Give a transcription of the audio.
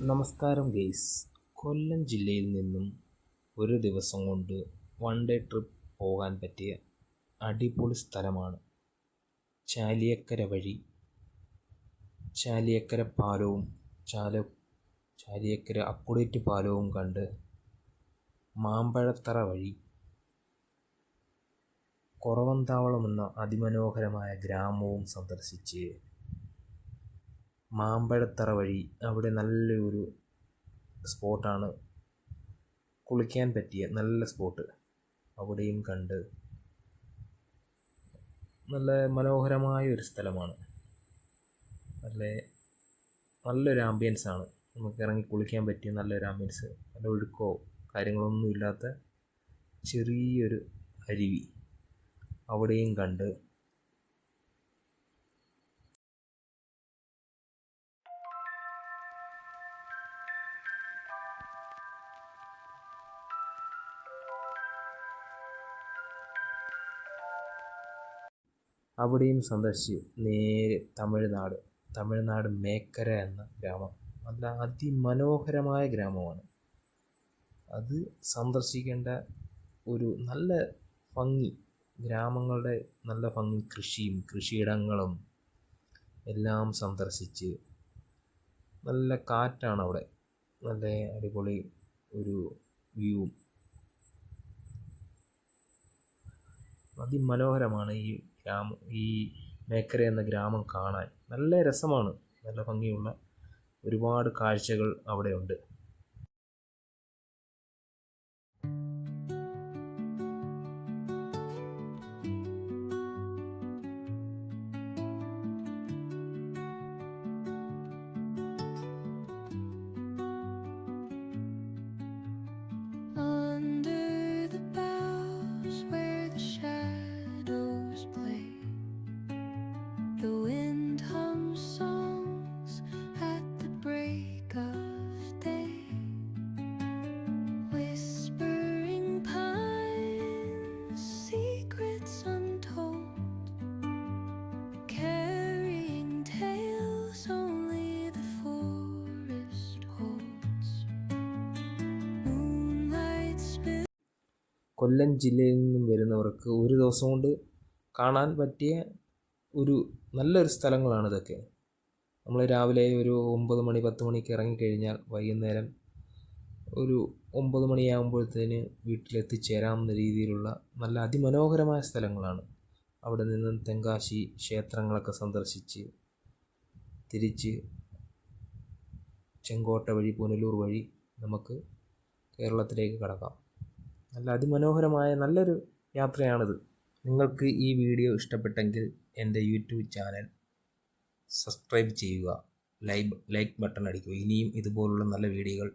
നമസ്കാരം ഗെയ്സ് കൊല്ലം ജില്ലയിൽ നിന്നും ഒരു ദിവസം കൊണ്ട് വൺ ഡേ ട്രിപ്പ് പോകാൻ പറ്റിയ അടിപൊളി സ്ഥലമാണ് ചാലിയക്കര വഴി. ചാലിയക്കര പാലവും ചാല ചാലിയക്കര അക്കുടേറ്റ് പാലവും കണ്ട് മാമ്പഴത്തറ വഴി കുറവന്താവളം എന്ന അതിമനോഹരമായ ഗ്രാമവും സന്ദർശിച്ച് മാമ്പഴത്തറ വഴി അവിടെ നല്ലൊരു സ്പോട്ടാണ്. കുളിക്കാൻ പറ്റിയ നല്ല സ്പോട്ട്. അവിടെയും കണ്ട് നല്ല മനോഹരമായ ഒരു സ്ഥലമാണ്. നല്ല നല്ലൊരു ആംബിയൻസ് ആണ്. നമുക്ക് ഇറങ്ങി കുളിക്കാൻ പറ്റിയ നല്ലൊരു ആംബിയൻസ് നല്ല ഒഴുക്കോ കാര്യങ്ങളൊന്നുമില്ലാത്ത ചെറിയൊരു അരുവി. അവിടെയും കണ്ട് അവിടെയും സന്ദർശിച്ച് നേരെ തമിഴ്നാട് തമിഴ്നാട് മേക്കര എന്ന ഗ്രാമം. നല്ല അതിമനോഹരമായ ഗ്രാമമാണ്. അത് സന്ദർശിക്കേണ്ട ഒരു നല്ല ഭംഗി ഗ്രാമങ്ങളുടെ നല്ല ഭംഗി കൃഷിയും കൃഷിയിടങ്ങളും എല്ലാം സന്ദർശിച്ച് നല്ല കാറ്റാണ് അവിടെ നല്ല അടിപൊളി ഒരു വ്യൂ അതിമനോഹരമാണ് ഈ ഗ്രാമം ഈ മേക്കര എന്ന ഗ്രാമം കാണാൻ. നല്ല രസമാണ്. നല്ല ഭംഗിയുള്ള ഒരുപാട് കാഴ്ചകൾ അവിടെയുണ്ട്. കൊല്ലം ജില്ലയിൽ നിന്നും വരുന്നവർക്ക് ഒരു ദിവസം കൊണ്ട് കാണാൻ പറ്റിയ ഒരു നല്ലൊരു സ്ഥലങ്ങളാണ് ഇതൊക്കെ. നമ്മൾ രാവിലെ ഒരു ഒമ്പത് മണി പത്ത് മണിക്ക് ഇറങ്ങിക്കഴിഞ്ഞാൽ വൈകുന്നേരം ഒരു ഒമ്പത് മണിയാകുമ്പോഴത്തേന് വീട്ടിലെത്തിച്ചേരാവുന്ന രീതിയിലുള്ള നല്ല അതിമനോഹരമായ സ്ഥലങ്ങളാണ്. അവിടെ നിന്നും തെങ്കാശി ക്ഷേത്രങ്ങളൊക്കെ സന്ദർശിച്ച് തിരിച്ച് ചെങ്കോട്ട വഴി പുനലൂർ വഴി നമുക്ക് കേരളത്തിലേക്ക് കടക്കാം. നല്ല അതിമനോഹരമായ നല്ലൊരു യാത്രയാണിത്. നിങ്ങൾക്ക് ഈ വീഡിയോ ഇഷ്ടപ്പെട്ടെങ്കിൽ എന്റെ യൂട്യൂബ് ചാനൽ സബ്സ്ക്രൈബ് ചെയ്യുക. ലൈക്ക് ബട്ടൺ അടിക്കുക. ഇനിയും ഇതുപോലുള്ള നല്ല വീഡിയോകൾ